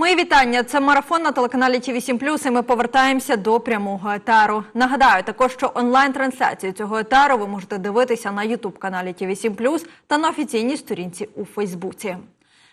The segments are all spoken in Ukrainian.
Мої вітання. Це марафон на телеканалі ТВ 7 і ми повертаємося до прямого етару. Нагадаю, також що онлайн-трансляцію цього етару ви можете дивитися на Ютуб каналі ТВ 7 та на офіційній сторінці у Фейсбуці.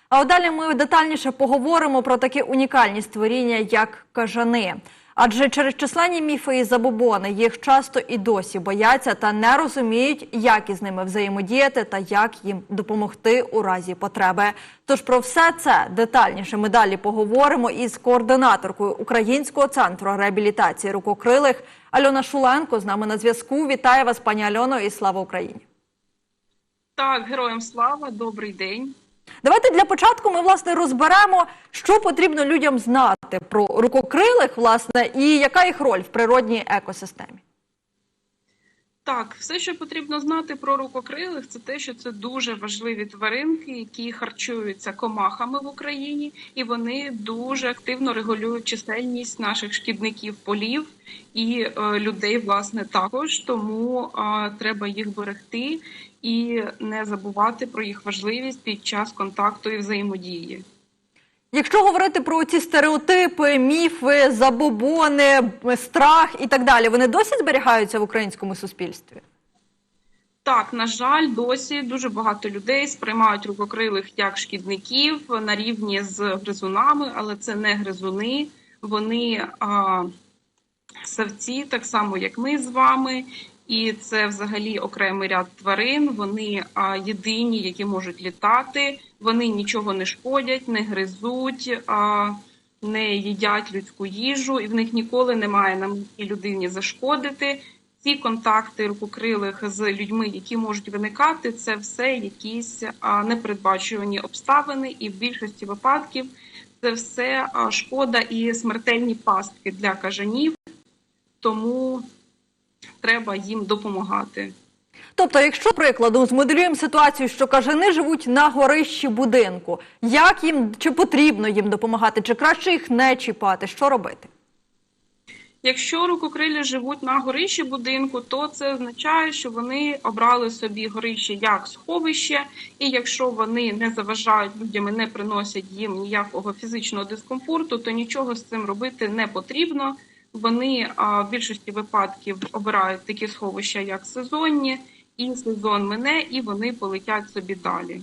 А далі ми детальніше поговоримо про такі унікальні створіння, як кажани. Адже через численні міфи і забобони їх часто і досі бояться та не розуміють, як із ними взаємодіяти та як їм допомогти у разі потреби. Тож про все це детальніше ми далі поговоримо із координаторкою Українського центру реабілітації рукокрилих Альона Шуленко з нами на зв'язку. Вітаю вас, пані Альоно, і слава Україні! Так, героям слава, добрий день. Давайте для початку ми власне розберемо, що потрібно людям знати про рукокрилих, власне, і яка їх роль в природній екосистемі. Так, все, що потрібно знати про рукокрилих, це те, що це дуже важливі тваринки, які харчуються комахами в Україні, і вони дуже активно регулюють чисельність наших шкідників полів і е, людей, власне, також. Тому е, треба їх берегти і не забувати про їх важливість під час контакту і взаємодії. Якщо говорити про ці стереотипи, міфи, забобони, страх і так далі, вони досі зберігаються в українському суспільстві? Так, на жаль, досі дуже багато людей сприймають рукокрилих як шкідників на рівні з гризунами, але це не гризуни. Вони а, савці, так само як ми з вами, і це взагалі окремий ряд тварин. Вони єдині, які можуть літати. Вони нічого не шкодять, не гризуть, не їдять людську їжу, і в них ніколи немає на меті людині зашкодити. Ці контакти рукокрилих з людьми, які можуть виникати, це все якісь непередбачувані обставини, і в більшості випадків це все шкода і смертельні пастки для кажанів, тому треба їм допомагати. Тобто, якщо прикладом змоделюємо ситуацію, що кажани живуть на горищі будинку, як їм чи потрібно їм допомагати, чи краще їх не чіпати, що робити? Якщо рукокрилі живуть на горищі будинку, то це означає, що вони обрали собі горище як сховище, і якщо вони не заважають людям і не приносять їм ніякого фізичного дискомфорту, то нічого з цим робити не потрібно. Вони в більшості випадків обирають такі сховища, як сезонні, і сезон мине, і вони полетять собі далі.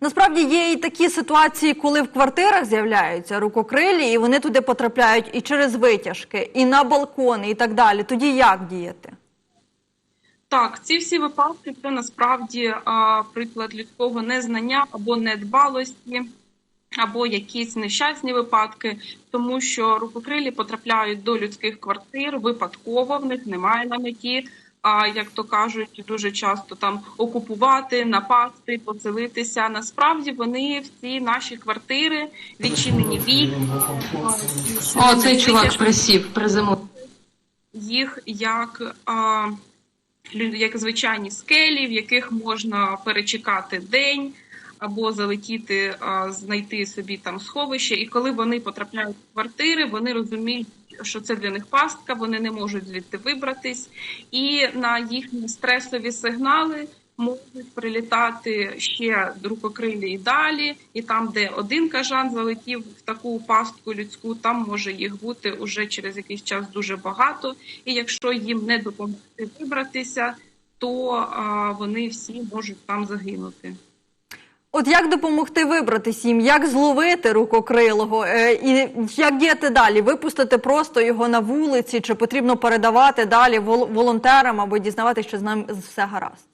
Насправді є і такі ситуації, коли в квартирах з'являються рукокрилі, і вони туди потрапляють і через витяжки, і на балкони, і так далі. Тоді як діяти? Так, ці всі випадки це насправді а, приклад людського незнання або недбалості, або якісь нещасні випадки, тому що рукокрилі потрапляють до людських квартир випадково, в них немає на меті. А як то кажуть, дуже часто там окупувати, напасти, поселитися. Насправді вони всі наші квартири відчинені вікна. О, цей чувак присів, приземлив. їх як, а, як звичайні скелі, в яких можна перечекати день або залетіти, знайти собі там сховище. І коли вони потрапляють в квартири, вони розуміють, що це для них пастка, вони не можуть звідти вибратись, і на їхні стресові сигнали. Можуть прилітати ще рукокрилі і далі, і там, де один кажан залетів в таку пастку людську, там може їх бути уже через якийсь час дуже багато. І якщо їм не допомогти вибратися, то а, вони всі можуть там загинути. От як допомогти вибратись їм, як зловити рукокрилого, е, і як діяти далі? Випустити просто його на вулиці, чи потрібно передавати далі вол- волонтерам або дізнаватися, що з ним все гаразд?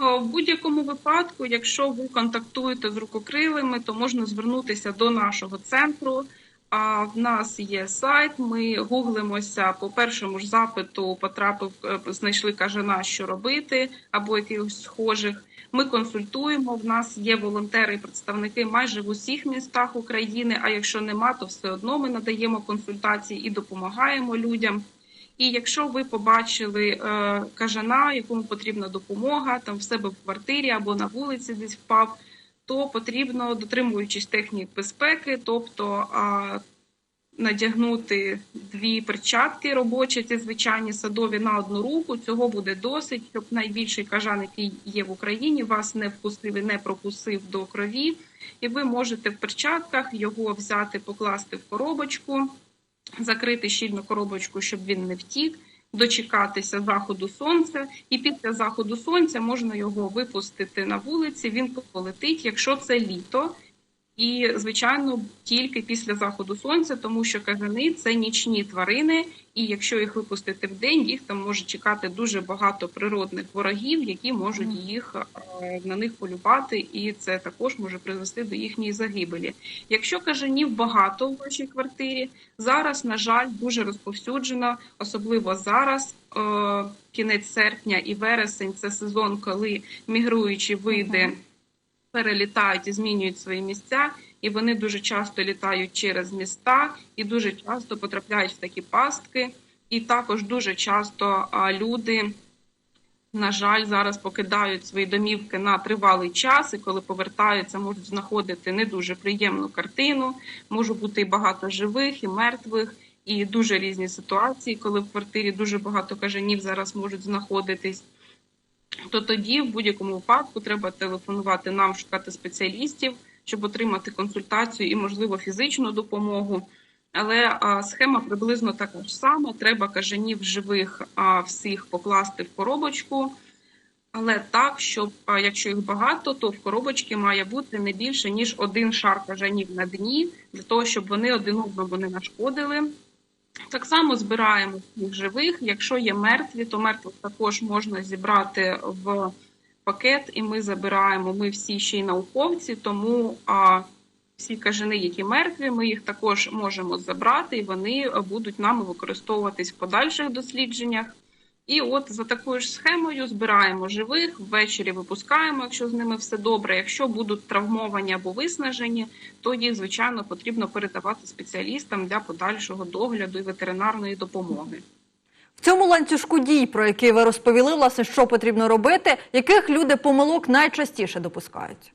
Е, В будь-якому випадку, якщо ви контактуєте з рукокрилими, то можна звернутися до нашого центру. А в нас є сайт. Ми гуглимося по першому ж запиту, потрапив, е, знайшли кажана, що робити, або якихось схожих. Ми консультуємо. В нас є волонтери і представники майже в усіх містах України. А якщо нема, то все одно ми надаємо консультації і допомагаємо людям. І якщо ви побачили е, кажана, якому потрібна допомога, там в себе в квартирі або на вулиці десь впав, то потрібно, дотримуючись технік безпеки, тобто а, надягнути дві перчатки робочі, ці звичайні садові на одну руку. Цього буде досить, щоб найбільший кажан, який є в Україні, вас не впустив і не пропустив до крові. І ви можете в перчатках його взяти, покласти в коробочку, закрити щільно коробочку, щоб він не втік, дочекатися заходу сонця, і після заходу сонця можна його випустити на вулиці. Він полетить, якщо це літо. І, звичайно, тільки після заходу сонця, тому що кажани це нічні тварини, і якщо їх випустити в день, їх там може чекати дуже багато природних ворогів, які можуть їх е, на них полювати, і це також може призвести до їхньої загибелі. Якщо кажанів багато в вашій квартирі, зараз, на жаль, дуже розповсюджено, особливо зараз. е, Кінець серпня і вересень це сезон, коли мігруючі види перелітають і змінюють свої місця, і вони дуже часто літають через міста і дуже часто потрапляють в такі пастки. І також дуже часто люди, на жаль, зараз покидають свої домівки на тривалий час, і коли повертаються, можуть знаходити не дуже приємну картину. Може бути і багато живих, і мертвих, і дуже різні ситуації, коли в квартирі дуже багато кажанів зараз можуть знаходитись то тоді в будь-якому випадку треба телефонувати нам, шукати спеціалістів, щоб отримати консультацію і, можливо, фізичну допомогу. Але а, схема приблизно така ж сама. Треба кажанів живих а, всіх покласти в коробочку. Але так, щоб а, якщо їх багато, то в коробочці має бути не більше ніж один шар кажанів на дні, для того, щоб вони один одному не нашкодили. Так само збираємо їх живих. Якщо є мертві, то мертвих також можна зібрати в пакет, і ми забираємо. Ми всі ще й науковці, тому а, всі кажани, які мертві, ми їх також можемо забрати, і вони будуть нами використовуватись в подальших дослідженнях. І от за такою ж схемою збираємо живих, ввечері випускаємо, якщо з ними все добре. Якщо будуть травмовані або виснажені, то їх, звичайно, потрібно передавати спеціалістам для подальшого догляду і ветеринарної допомоги. В цьому ланцюжку дій, про який ви розповіли, власне, що потрібно робити, яких люди помилок найчастіше допускають?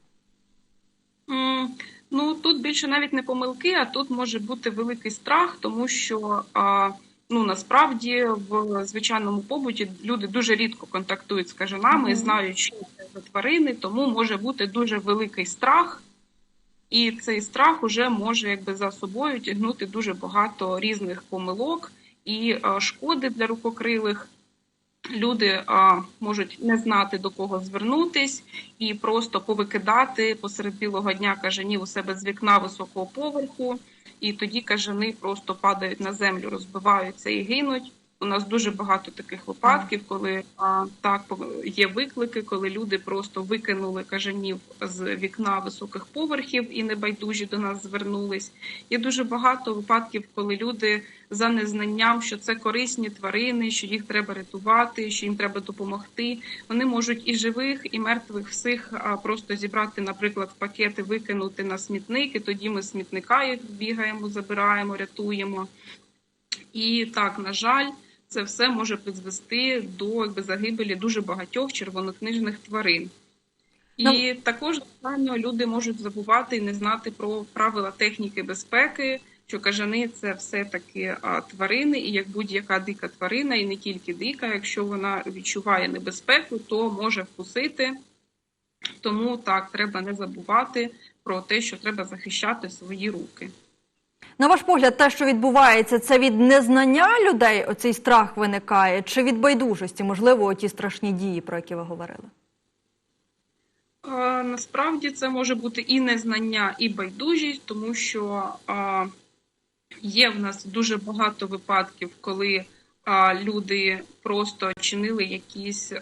М, Ну тут більше навіть не помилки, а тут може бути великий страх, тому що а, ну насправді в звичайному побуті люди дуже рідко контактують з кажанами і знають, що це за тварини, тому може бути дуже великий страх. І цей страх уже може якби за собою тягнути дуже багато різних помилок і е, шкоди для рукокрилих. Люди е, можуть не знати до кого звернутись і просто повикидати посеред білого дня кажанів у себе з вікна високого поверху, і тоді кажани просто падають на землю, розбиваються і гинуть. У нас дуже багато таких випадків, коли а, так є виклики, коли люди просто викинули кажанів з вікна високих поверхів і небайдужі до нас звернулись. Є дуже багато випадків, коли люди за незнанням, що це корисні тварини, що їх треба рятувати, що їм треба допомогти. Вони можуть і живих, і мертвих всіх просто зібрати, наприклад, в пакети, викинути на смітник, і тоді ми смітника їх бігаємо, забираємо, рятуємо. І так, на жаль, це все може призвести до якби, загибелі дуже багатьох червонокнижних тварин. І Ну- також, звичайно, люди можуть забувати і не знати про правила техніки безпеки, що кажани це все-таки тварини, і як будь-яка дика тварина, і не тільки дика, якщо вона відчуває небезпеку, то може вкусити. Тому так, треба не забувати про те, що треба захищати свої руки. На ваш погляд, те, що відбувається, це від незнання людей оцей страх виникає, чи від байдужості, можливо, ті страшні дії, про які ви говорили? Е, Насправді це може бути і незнання, і байдужість, тому що е, є в нас дуже багато випадків, коли е, люди просто чинили якісь е,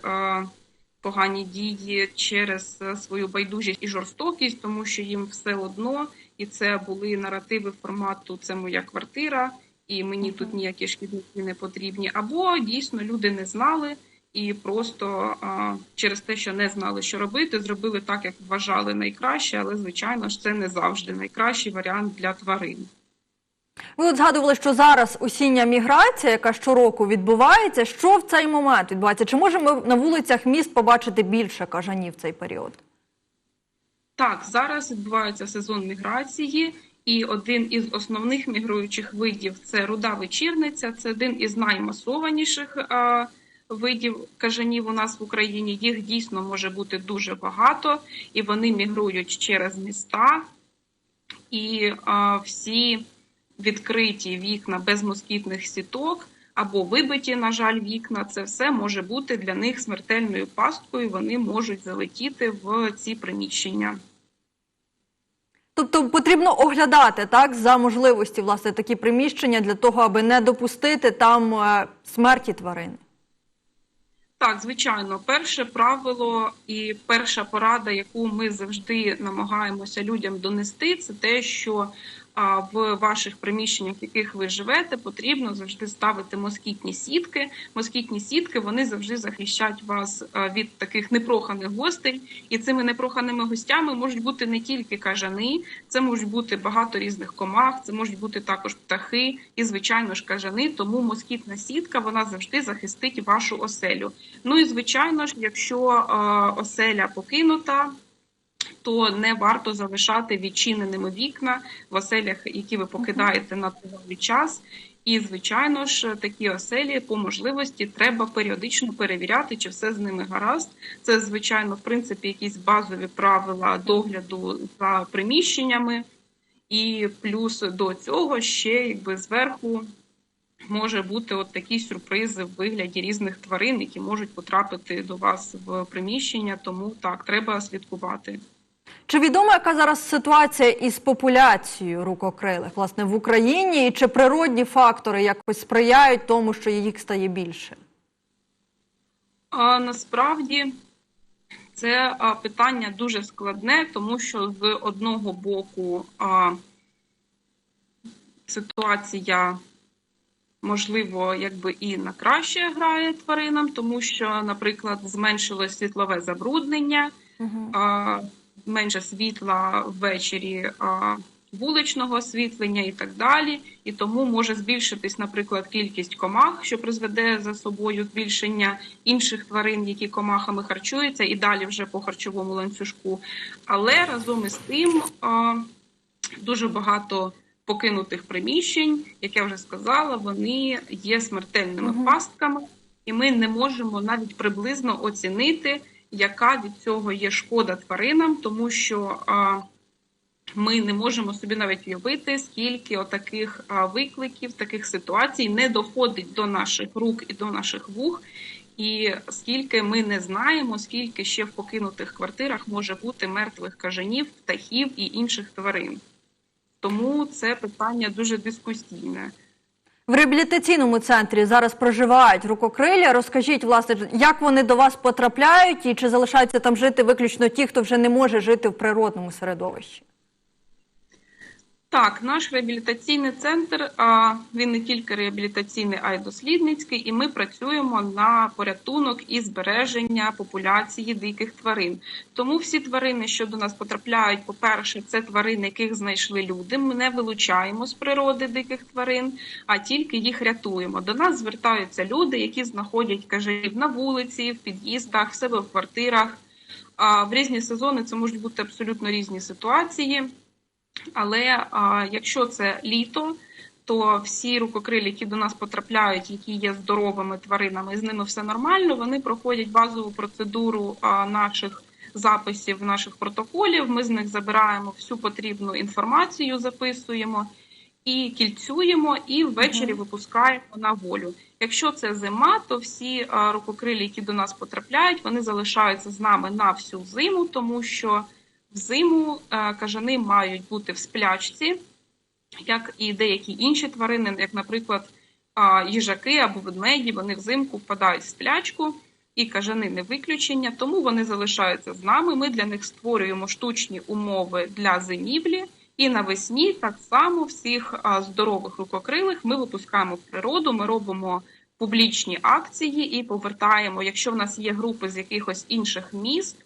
погані дії через е, свою байдужість і жорстокість, тому що їм все одно, і це були наративи формату Це моя квартира, і мені тут ніякі шкідники не потрібні. Або дійсно люди не знали. І просто а, через те, що не знали, що робити, зробили так, як вважали найкраще, але звичайно ж це не завжди найкращий варіант для тварин. Ви от згадували, що зараз осіння міграція, яка щороку відбувається. Що в цей момент відбувається? Чи можемо ми на вулицях міст побачити більше кажанів в цей період? Так, зараз відбувається сезон міграції, І один із основних мігруючих видів це руда вечірниця. Це один із наймасованіших е, видів кажанів у нас в Україні. Їх дійсно може бути дуже багато, і вони мігрують через міста. І е, всі відкриті вікна без москітних сіток або вибиті, на жаль, вікна. Це все може бути для них смертельною пасткою. Вони можуть залетіти в ці приміщення. Тобто потрібно оглядати так за можливості власне такі приміщення для того, аби не допустити там е, смерті тварин. Так, звичайно, перше правило і перша порада, яку ми завжди намагаємося людям донести, це те, що а, в ваших приміщеннях, в яких ви живете, потрібно завжди ставити москітні сітки. Москітні сітки вони завжди захищають вас від таких непроханих гостей. І цими непроханими гостями можуть бути не тільки кажани, це можуть бути багато різних комах, це можуть бути також птахи і, звичайно ж, кажани. Тому москітна сітка вона завжди захистить вашу оселю. Ну і звичайно ж, якщо е, оселя покинута, то не варто залишати відчиненими вікна в оселях, які ви покидаєте на тривалий час. І, звичайно ж, такі оселі по можливості треба періодично перевіряти, чи все з ними гаразд. Це, звичайно, в принципі, якісь базові правила догляду за приміщеннями, і плюс до цього ще якби зверху може бути от такі сюрпризи в вигляді різних тварин, які можуть потрапити до вас в приміщення. Тому так треба слідкувати. Чи відомо, яка зараз ситуація із популяцією рукокрилих власне в Україні, і чи природні фактори якось сприяють тому, що їх стає більше? А насправді це а, питання дуже складне, тому що з одного боку а, ситуація, можливо, якби і на краще грає тваринам, тому що, наприклад, зменшилось світлове забруднення, Угу. а, менше світла ввечері. А, Вуличного освітлення і так далі, і тому може збільшитись, наприклад, кількість комах, що призведе за собою збільшення інших тварин, які комахами харчуються, і далі вже по харчовому ланцюжку. Але разом із тим дуже багато покинутих приміщень, як я вже сказала, вони є смертельними Мгм. пастками, і ми не можемо навіть приблизно оцінити, яка від цього є шкода тваринам, тому що а, ми не можемо собі навіть уявити, скільки отаких а, викликів, таких ситуацій не доходить до наших рук і до наших вух. І скільки ми не знаємо, скільки ще в покинутих квартирах може бути мертвих кажанів, птахів і інших тварин. Тому це питання дуже дискусійне. В реабілітаційному центрі зараз проживають рукокрилі. Розкажіть, власне, як вони до вас потрапляють і чи залишаються там жити виключно ті, хто вже не може жити в природному середовищі? Так, наш реабілітаційний центр він не тільки реабілітаційний, а й дослідницький, і ми працюємо на порятунок і збереження популяції диких тварин. Тому всі тварини, що до нас потрапляють, по-перше, це тварини, яких знайшли люди. Ми не вилучаємо з природи диких тварин, а тільки їх рятуємо. До нас звертаються люди, які знаходять кажанів на вулиці, в під'їздах, в себе в квартирах. В різні сезони це можуть бути абсолютно різні ситуації. Але а, якщо це літо, то всі рукокрилі, які до нас потрапляють, які є здоровими тваринами, з ними все нормально. Вони проходять базову процедуру а, наших записів, наших протоколів. Ми з них забираємо всю потрібну інформацію, записуємо і кільцюємо, і ввечері випускаємо на волю. Якщо це зима, то всі а, рукокрилі, які до нас потрапляють, вони залишаються з нами на всю зиму, тому що Взиму е, кажани мають бути в сплячці, як і деякі інші тварини, як, наприклад, їжаки або ведмеді, вони взимку впадають в сплячку, і кажани не виключення, тому вони залишаються з нами. Ми для них створюємо штучні умови для зимівлі. І навесні так само всіх здорових рукокрилих ми випускаємо в природу. Ми робимо публічні акції і повертаємо. Якщо в нас є групи з якихось інших міст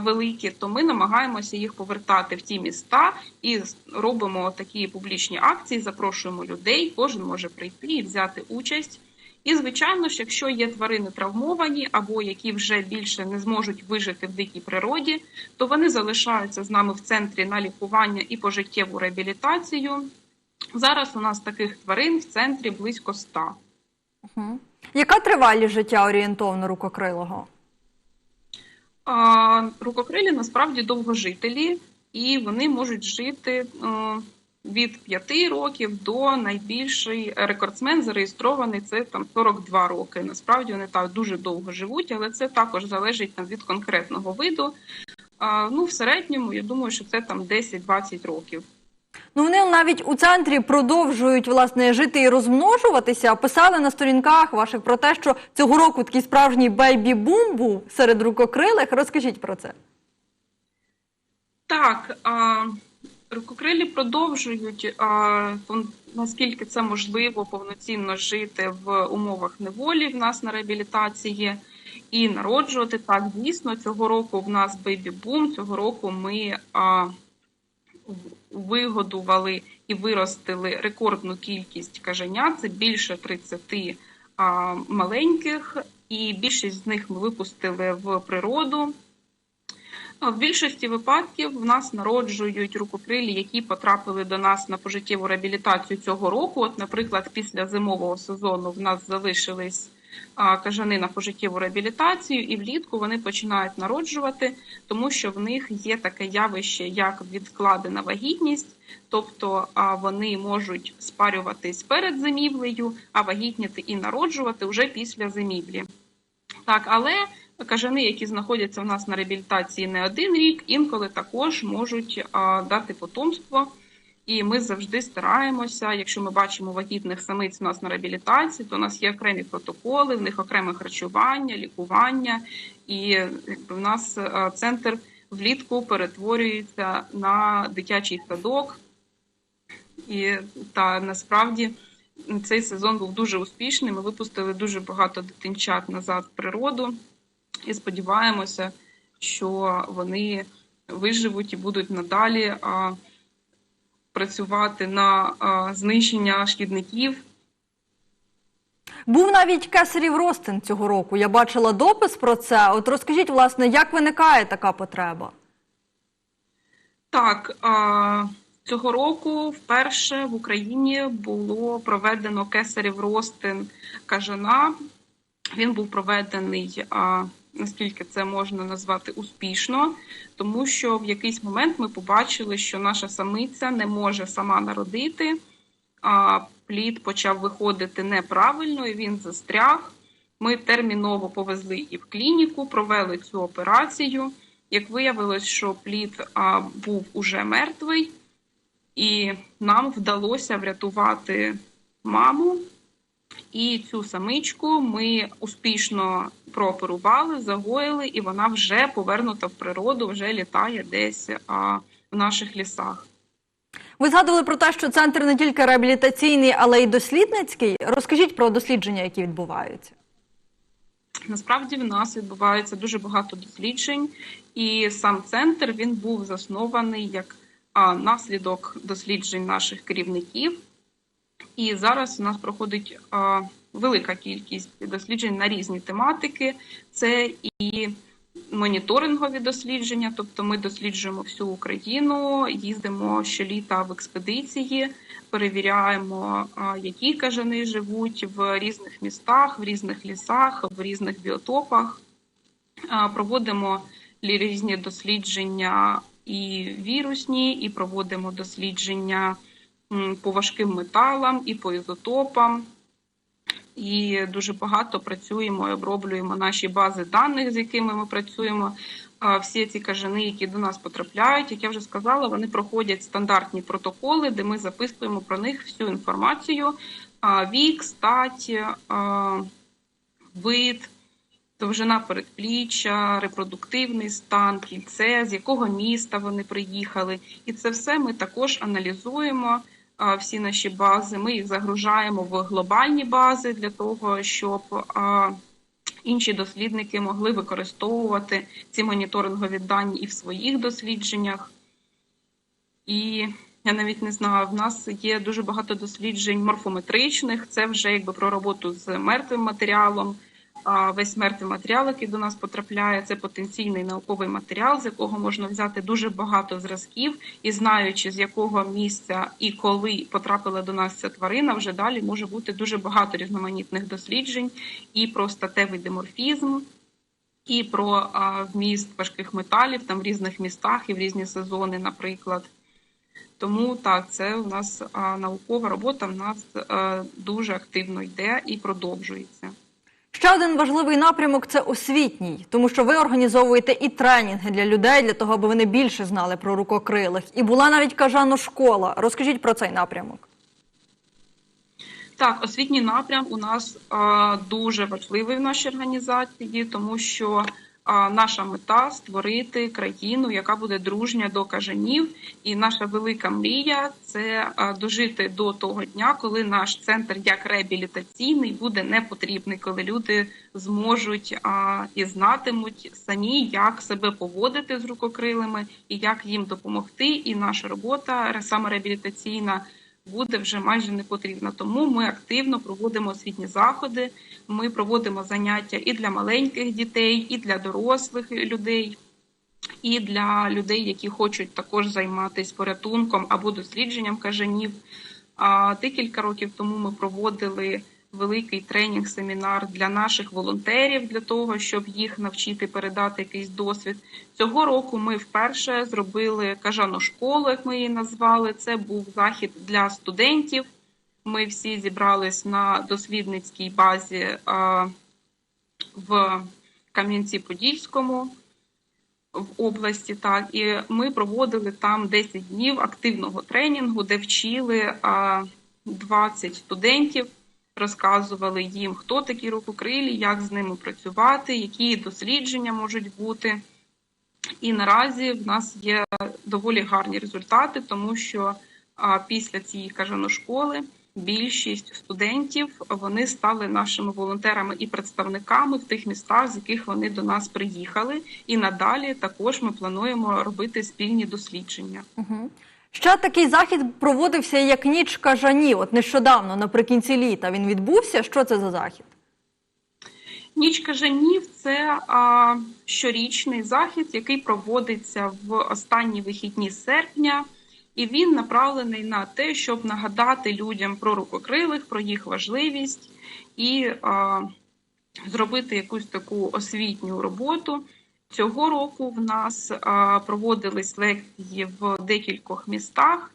великі, то ми намагаємося їх повертати в ті міста і робимо такі публічні акції. Запрошуємо людей. Кожен може прийти і взяти участь. І, звичайно ж, якщо є тварини травмовані або які вже більше не зможуть вижити в дикій природі, то вони залишаються з нами в центрі на лікування і пожиттєву реабілітацію. Зараз у нас таких тварин в центрі близько ста. Угу. Яка тривалість життя орієнтовно рукокрилого? Рукокрилі насправді довгожителі, і вони можуть жити е, від 5 років до найбільший рекордсмен зареєстрований це там 42 роки. Насправді вони так дуже довго живуть, але це також залежить там від конкретного виду. Ну, в середньому я думаю, що це там 10-20 років. Ну, вони навіть у центрі продовжують власне жити і розмножуватися. Писали на сторінках ваших про те, що цього року такий справжній бейбі-бум був серед рукокрилих. Розкажіть про це. Так, а, рукокрилі продовжують, а, наскільки це можливо, повноцінно жити в умовах неволі в нас на реабілітації і народжувати. Так, дійсно, цього року в нас бейбі-бум. Цього року ми а, вигодували і виростили рекордну кількість каженят. Це більше 30 а, маленьких, і більшість з них ми випустили в природу. В більшості випадків в нас народжують рукокрилі, які потрапили до нас на пожиттєву реабілітацію цього року. От, наприклад, після зимового сезону в нас залишились а, кажани на пожиттєву реабілітацію, і влітку вони починають народжувати, тому що в них є таке явище, як відкладена вагітність, тобто вони можуть спарюватись перед зимівлею, а вагітніти і народжувати вже після зимівлі. Так, але кажани, які знаходяться у нас на реабілітації не один рік, інколи також можуть дати потомство. І ми завжди стараємося, якщо ми бачимо вагітних самиць у нас на реабілітації, то у нас є окремі протоколи, в них окреме харчування, лікування, і якби в нас центр влітку перетворюється на дитячий садок. І та насправді цей сезон був дуже успішний. Ми випустили дуже багато дитинчат назад в природу і сподіваємося, що вони виживуть і будуть надалі працювати на знищення шкідників. Був навіть кесарів ростин цього року. Я бачила допис про це. От розкажіть, власне, як виникає така потреба? Так, а, цього року вперше в Україні було проведено кесарів ростин кажана. Він був проведений, а, наскільки це можна назвати успішно, тому що в якийсь момент ми побачили, що наша самиця не може сама народити, а плід почав виходити неправильно, і він застряг. Ми терміново повезли і в клініку, провели цю операцію. Як виявилось, що плід а, був уже мертвий, і нам вдалося врятувати маму. І цю самичку ми успішно прооперували, загоїли, і вона вже повернута в природу, вже літає десь а, в наших лісах. Ви згадували про те, що центр не тільки реабілітаційний, але й дослідницький. Розкажіть про дослідження, які відбуваються. Насправді в нас відбувається дуже багато досліджень, і сам центр він був заснований як а, наслідок досліджень наших керівників. І зараз у нас проходить велика кількість досліджень на різні тематики. Це і моніторингові дослідження, тобто ми досліджуємо всю Україну, їздимо щоліта в експедиції, перевіряємо, які кажани живуть в різних містах, в різних лісах, в різних біотопах. Проводимо різні дослідження і вірусні, і проводимо дослідження по важким металам, і по ізотопам. І дуже багато працюємо і оброблюємо наші бази даних, з якими ми працюємо. Всі ці кажани, які до нас потрапляють, як я вже сказала, вони проходять стандартні протоколи, де ми записуємо про них всю інформацію: вік, стать, вид, довжина передпліччя, репродуктивний стан, кільце, з якого міста вони приїхали. І це все ми також аналізуємо. Всі наші бази, ми їх загружаємо в глобальні бази для того, щоб інші дослідники могли використовувати ці моніторингові дані і в своїх дослідженнях. І Я навіть не знаю. В нас є дуже багато досліджень морфометричних. Це вже якби про роботу з мертвим матеріалом. Весь мертвий матеріал, який до нас потрапляє, це потенційний науковий матеріал, з якого можна взяти дуже багато зразків, і знаючи з якого місця і коли потрапила до нас ця тварина, вже далі може бути дуже багато різноманітних досліджень і про статевий деморфізм, і про а, вміст важких металів там в різних містах і в різні сезони, наприклад. Тому так, це у нас а, наукова робота в нас а, дуже активно йде і продовжується. Ще один важливий напрямок це освітній, тому що ви організовуєте і тренінги для людей для того, аби вони більше знали про рукокрилих. І була навіть кажано школа. Розкажіть про цей напрямок. Так, освітній напрям у нас а, дуже важливий в нашій організації, тому що наша мета створити країну, яка буде дружня до кажанів. І наша велика мрія це дожити до того дня, коли наш центр як реабілітаційний буде не потрібний, коли люди зможуть і знатимуть самі, як себе поводити з рукокрилими і як їм допомогти. І наша робота саме реабілітаційна буде вже майже не потрібна. Тому ми активно проводимо освітні заходи. Ми проводимо заняття і для маленьких дітей, і для дорослих людей, і для людей, які хочуть також займатися порятунком або дослідженням кажанів. А декілька років тому ми проводили великий тренінг-семінар для наших волонтерів для того, щоб їх навчити передати якийсь досвід. Цього року ми вперше зробили кажану школу, як ми її назвали. Це був захід для студентів. Ми всі зібрались на дослідницькій базі в Кам'янці-Подільському в області. Так, і ми проводили там 10 днів активного тренінгу, де вчили а, 20 студентів, розказували їм, хто такі рукокрилі, як з ними працювати, які дослідження можуть бути. І наразі в нас є доволі гарні результати, тому що після цієї кажано школи більшість студентів вони стали нашими волонтерами і представниками в тих містах, з яких вони до нас приїхали. І надалі також ми плануємо робити спільні дослідження. Угу. Ще такий захід проводився як ніч кажанів. От нещодавно, наприкінці літа, він відбувся. Що це за захід? Ніч кажанів це а, щорічний захід, який проводиться в останні вихідні серпня, і він направлений на те, щоб нагадати людям про рукокрилих, про їх важливість і а, зробити якусь таку освітню роботу. Цього року в нас проводились лекції в декількох містах.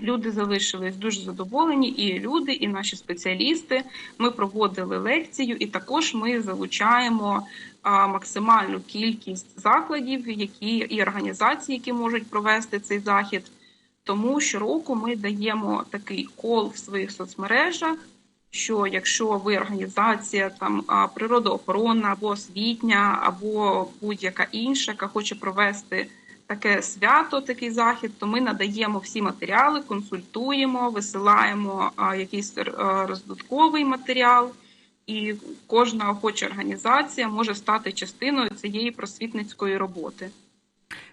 Люди залишились дуже задоволені, і люди, і наші спеціалісти. Ми проводили лекцію, і також ми залучаємо максимальну кількість закладів, які і організацій, які можуть провести цей захід. Тому щороку ми даємо такий кол в своїх соцмережах. Що якщо ви організація там природоохоронна або освітня, або будь-яка інша, яка хоче провести таке свято, такий захід, то ми надаємо всі матеріали, консультуємо, висилаємо якийсь а, роздатковий матеріал, і кожна охоча організація може стати частиною цієї просвітницької роботи.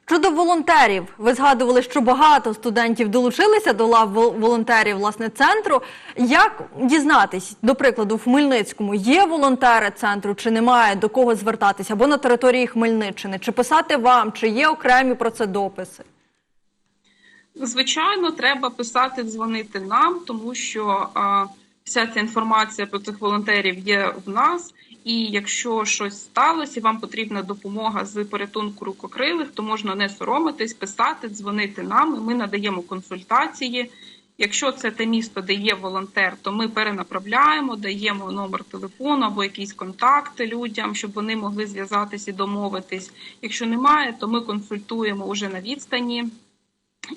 Щодо волонтерів, ви згадували, що багато студентів долучилися до лав волонтерів власне центру. Як дізнатись, до прикладу, в Хмельницькому є волонтери центру, чи немає до кого звертатися, або на території Хмельниччини, чи писати вам, чи є окремі про це дописи? Звичайно, треба писати, дзвонити нам, тому що а, вся ця інформація про цих волонтерів є в нас. І якщо щось сталося, вам потрібна допомога з порятунку рукокрилих, то можна не соромитись, писати, дзвонити нам. і Ми надаємо консультації. Якщо це те місто, де є волонтер, то ми перенаправляємо, даємо номер телефону або якісь контакти людям, щоб вони могли зв'язатись і домовитись. Якщо немає, то ми консультуємо уже на відстані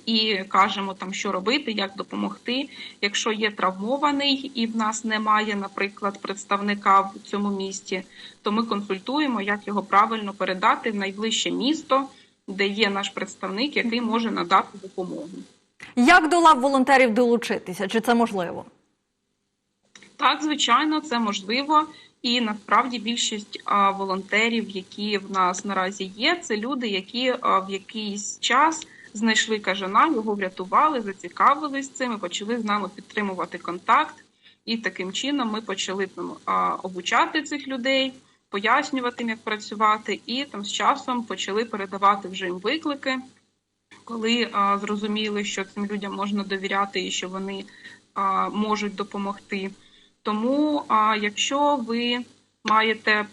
і кажемо там, що робити, як допомогти. Якщо є травмований і в нас немає, наприклад, представника в цьому місті, то ми консультуємо, як його правильно передати в найближче місто, де є наш представник, який може надати допомогу. Як до лав волонтерів долучитися? Чи це можливо? Так, звичайно, це можливо. І насправді більшість а, волонтерів, які в нас наразі є, це люди, які а, в якийсь час знайшли кажана, його врятували, зацікавились цим і почали з нами підтримувати контакт. І таким чином ми почали там обучати цих людей, пояснювати їм, як працювати, і там з часом почали передавати вже їм виклики, коли а, зрозуміли, що цим людям можна довіряти і що вони а, можуть допомогти. Тому, а, якщо ви маєте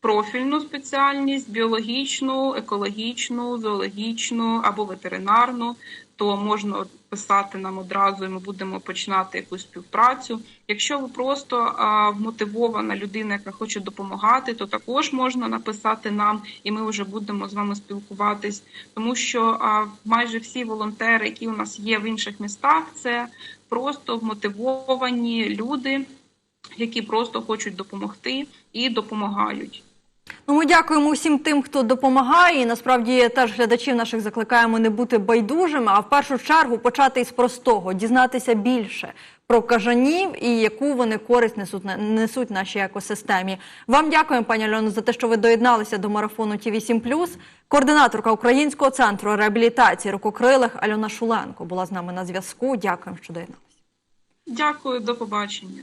профільну спеціальність біологічну, екологічну, зоологічну або ветеринарну, то можна писати нам одразу, і ми будемо починати якусь співпрацю. Якщо ви просто а, вмотивована людина, яка хоче допомагати, то також можна написати нам, і ми вже будемо з вами спілкуватись. Тому що а, майже всі волонтери, які у нас є в інших містах, це просто вмотивовані люди, які просто хочуть допомогти і допомагають. Ну, ми дякуємо усім тим, хто допомагає. І насправді теж глядачів наших закликаємо не бути байдужими, а в першу чергу почати із простого, дізнатися більше про кажанів і яку вони користь несуть несуть нашій екосистемі. Вам дякуємо, пані Альоно, за те, що ви доєдналися до марафону ТІВІ 7+. Координаторка Українського центру реабілітації рукокрилих Альона Шуленко була з нами на зв'язку. Дякуємо, що доєдналися. Дякую, до побачення.